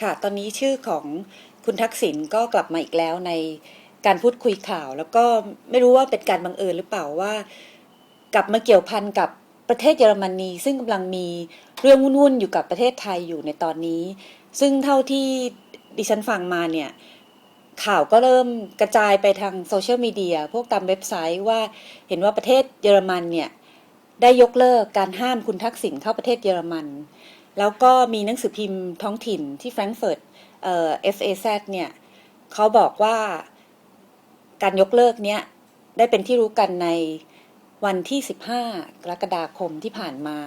ค่ะ ตอนนี้ชื่อของคุณทักษิณก็กลับมาอีกแล้วในการพูดคุยข่าว แล้วก็ไม่รู้ว่าเป็นการบังเอิญหรือเปล่าว่า กลับมาเกี่ยวพันกับประเทศเยอรมนี ซึ่งกำลังมีเรื่องวุ่นๆอยู่กับประเทศไทยอยู่ในตอนนี้ ซึ่งเท่าที่ดิฉันฟังมาเนี่ยข่าวก็เริ่มกระจายไปทางโซเชียลมีเดียพวกตามเว็บไซต์ว่าเห็นว่าประเทศเยอรมันเนี่ยได้ยกเลิกการห้ามคุณทักษิณเข้าประเทศเยอรมัน แล้วก็มีหนังสือพิมพ์ท้องถิ่นที่แฟรงก์เฟิร์ตเอ่อ FAZ เนี่ยเขาบอกว่าการยกเลิกเนี้ยได้เป็นที่รู้กันในวันที่ 15 กรกฎาคมที่ผ่านมา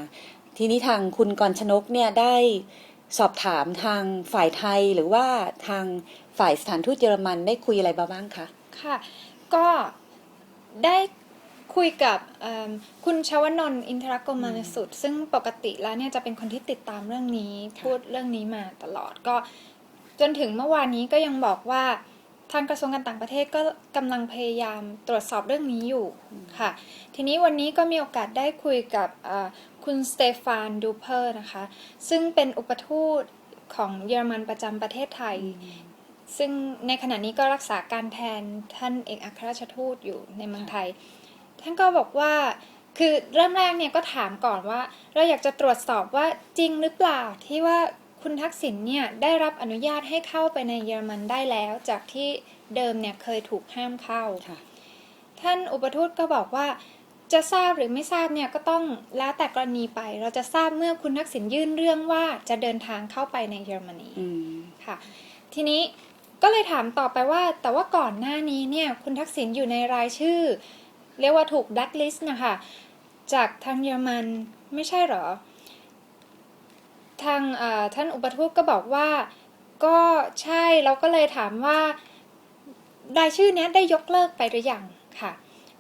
ทีนี้ทางคุณกรชนกเนี่ยได้สอบถามทางฝ่ายไทยหรือว่าทางฝ่ายสถานทูตเยอรมันได้คุยอะไรบ้างคะ ค่ะ ก็ได้ คุยกับคุณชวนนท์อินทรกรมานสุด ซึ่งปกติแล้วเนี่ยจะเป็นคนที่ติดตามเรื่องนี้ พูดเรื่องนี้มาตลอดก็ จนถึงเมื่อวานนี้ก็ยังบอกว่าทางกระทรวงการต่างประเทศก็กำลังพยายามตรวจสอบเรื่องนี้อยู่ค่ะ ทีนี้วันนี้ก็มีโอกาสได้คุยกับคุณสเตฟานดูเพอร์นะคะ ซึ่งเป็นอุปทูตของเยอรมันประจำประเทศไทย ซึ่งในขณะนี้ก็รักษาการแทนท่านเอกอัครราชทูตอยู่ในเมืองไทย ท่านก็บอกว่าคือเริ่มแรกเนี่ยก็ถามก่อนว่า เราอยากจะตรวจสอบว่าจริงหรือเปล่าที่ว่าคุณทักษิณเนี่ยได้รับอนุญาตให้เข้าไปในเยอรมันได้แล้ว จากที่เดิมเนี่ยเคยถูกห้ามเข้าค่ะท่านอุปทูตก็บอกว่าจะทราบหรือไม่ทราบเนี่ยก็ต้องแล้วแต่กรณีไป เราจะทราบเมื่อคุณทักษิณยื่นเรื่องว่าจะเดินทางเข้าไปในเยอรมนีอืมค่ะ ทีนี้ก็เลยถามต่อไปว่า แต่ว่าก่อนหน้านี้เนี่ยคุณทักษิณอยู่ในรายชื่อ เรียกว่าถูกดักลิสต์นะคะ จากทางเยอรมันไม่ใช่เหรอ ทางเอ่อท่านอุปทูตก็บอกว่าก็ใช่เราก็เลยถามว่ารายชื่อเนี้ยได้ยกเลิกไปหรือยังค่ะ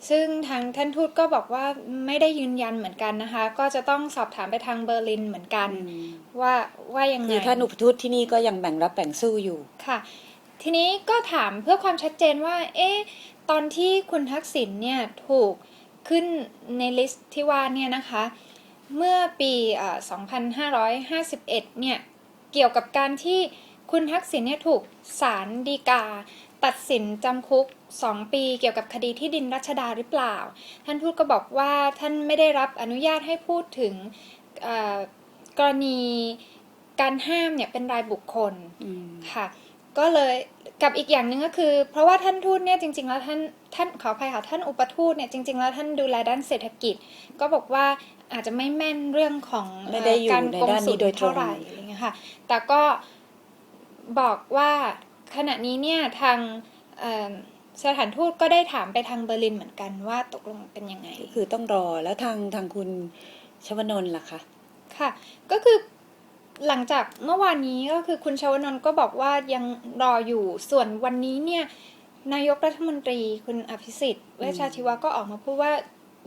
ซึ่งทางท่านทูตก็บอกว่าไม่ได้ยืนยันเหมือนกันนะคะ ก็จะต้องสอบถามไปทางเบอร์ลินเหมือนกัน ว่าว่ายังไงคือท่านอุปทูตที่นี่ก็ยังแบ่งรับแบ่งสู้อยู่ค่ะ ทีนี้ก็ถามเพื่อความชัดเจนว่า เอ๊ะ ตอนที่คุณทักษิณเนี่ยถูกขึ้นในลิสต์ที่ว่าเนี่ยนะคะ เมื่อปีเอ่อ2551 เนี่ย เกี่ยวกับการที่คุณทักษิณเนี่ยถูกศาลฎีกา ตัดสินจำคุก 2 ปีเกี่ยวกับคดีที่ดินรัชดาหรือเปล่า ท่านทูตก็บอกว่าท่านไม่ได้รับอนุญาตให้พูดถึงเอ่อกรณีการห้ามเนี่ยเป็นรายบุคคลอืมค่ะ ก็เลยกับอีกอย่างหนึ่งก็คือ เพราะว่าท่านทูตเนี่ยจริง ๆ แล้วท่านท่านขออภัยค่ะท่านอุปทูตเนี่ยจริง ๆ แล้วท่านดูแลด้านเศรษฐกิจ ก็บอกว่าอาจจะไม่แม่นเรื่องของไม่ได้อยู่การในกงด้านนี้สุลโดยตรงเท่าไหร่อะไรเงี้ยค่ะแต่ก็บอกว่าขณะนี้เนี่ยทางเอิ่มสถานทูตก็ได้ถามไปทางเบอร์ลินเหมือนกันว่าตกลงเป็นยังไงก็คือต้องรอแล้วทางทางคุณชวนนท์ล่ะคะค่ะ ก็คือ หลังจากเมื่อวานนี้ก็คือคุณชวนนท์ก็บอกว่ายังรออยู่ส่วนวันนี้เนี่ย นายกรัฐมนตรีคุณอภิสิทธิ์เวชชาชีวะก็ออกมาพูดว่า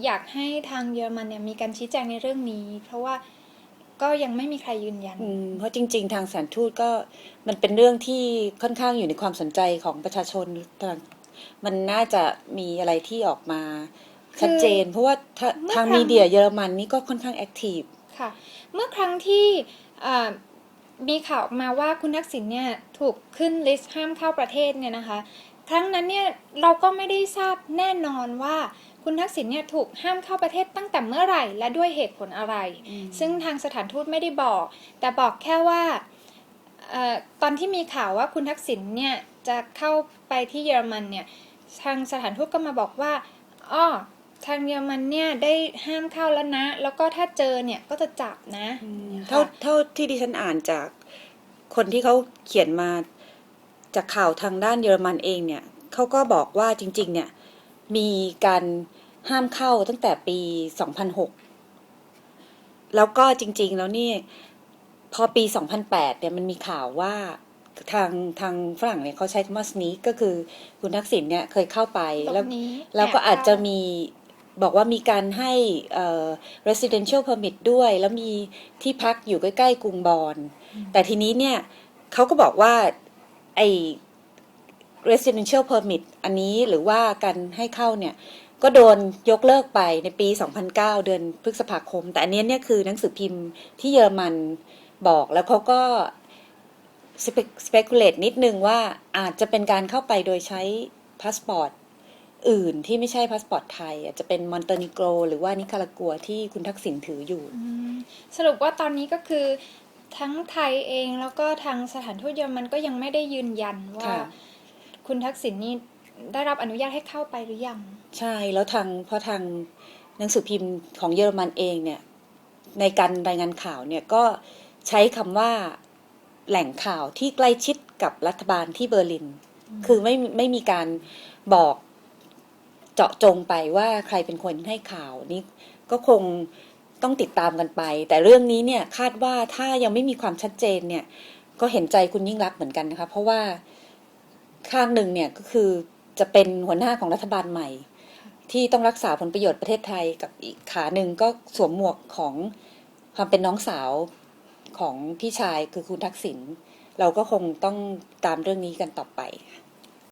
อยากให้ทางเยอรมันเนี่ยมีการชี้แจงในเรื่องนี้ เพราะว่าก็ยังไม่มีใครยืนยันอืมเพราะจริง ๆ ทางสถารทูตก็มันเป็นเรื่องที่ค่อนข้างอยู่ในความสนใจของประชาชนทางมันน่าจะมีอะไรที่ออกมาชัดเจน เพราะว่าถ้าเมื่อทางครั้งมีเดียเยอรมันนี่ก็ค่อนข้างแอคทีฟ ค่ะ เมื่อครั้งที่อ่ามีข่าวออกมาว่าคุณทักษิณเนี่ยถูกขึ้นลิสต์ห้ามเข้าประเทศเนี่ยนะคะ ครั้งนั้นเนี่ยเราก็ไม่ได้ทราบแน่นอนว่าคุณทักษิณเนี่ยถูกห้ามเข้าประเทศตั้งแต่เมื่อไหร่และด้วยเหตุผลอะไร ซึ่งทางสถานทูตไม่ได้บอก แต่บอกแค่ว่าเออตอนที่มีข่าวว่าคุณทักษิณเนี่ยจะเข้าไปที่เยอรมันเนี่ยทางสถานทูตก็มาบอกว่าอ้อ ทางเยอรมันเนี่ยได้ห้ามเข้าแล้วนะ แล้วก็ถ้าเจอเนี่ยก็จะจับนะเท่าเท่าที่ดิฉันอ่านจากคนที่เขาเขียนมาจากข่าวทางด้านเยอรมันเองเนี่ยเขาก็บอกว่าจริง ๆ เนี่ย มีการห้ามเข้าตั้งแต่ปี 2006 แล้วก็จริง ๆ แล้วนี่พอปี 2008 เนี่ยมันมีข่าวว่าทางทางฝรั่งเนี่ยเขาใช้คำว่า sneak ก็คือคุณทักษิณเนี่ยเคยเข้าไปตรแล้วงนี้แล้วก็แบอาจจะเข้มี บอกว่ามีการให้ residential permit ด้วย แล้วมีที่พักอยู่ใกล้ ๆ กรุงบอนแต่ทีนี้เนี่ยเขาก็บอกว่าไอ้ residential permit อันนี้หรือว่าการให้เข้าเนี่ยก็โดนยกเลิกไปในปี 2009 เดือนพฤษภาคม แต่อันนี้เนี่ยคือหนังสือพิมพ์ที่เยอรมันบอกแล้วเขาก็สเปกุเลตนิดนึงว่าอาจจะเป็นการเข้าไปโดยใช้พาสปอร์ต อื่นที่ไม่ใช่พาสปอร์ตไทยอาจจะเป็นมอนเตเนโกรหรือว่านิคารากัวที่คุณทักษิณถืออยู่อืมสรุปว่าตอนนี้ก็คือทั้งไทยเองแล้วก็ทางสถานทูตเยอรมันก็ยังไม่ได้ยืนยันว่าค่ะคุณทักษิณนี่ได้รับอนุญาตให้เข้าไปหรือยัง ใช่แล้วทางเพราะทางหนังสือพิมพ์ของเยอรมันเองเนี่ย ในการรายงานข่าวเนี่ยก็ใช้คำว่าแหล่งข่าวที่ใกล้ชิดกับรัฐบาลที่เบอร์ลิน คือไม่ไม่มีการบอก เจาะจงไปว่าใครเป็นคนให้ข่าวนี้ก็คงต้องติดตามกันไป แต่เรื่องนี้เนี่ยคาดว่าถ้ายังไม่มีความชัดเจนเนี่ยก็เห็นใจคุณยิ่งรักเหมือนกันนะคะ เพราะว่าข้างหนึ่งเนี่ยก็คือจะเป็นหัวหน้าของรัฐบาลใหม่ ที่ต้องรักษาผลประโยชน์ประเทศไทยกับอีกขาหนึ่งก็สวมหมวกของความเป็นน้องสาวของพี่ชายคือคุณทักษิณเราก็คงต้องตามเรื่องนี้กันต่อไป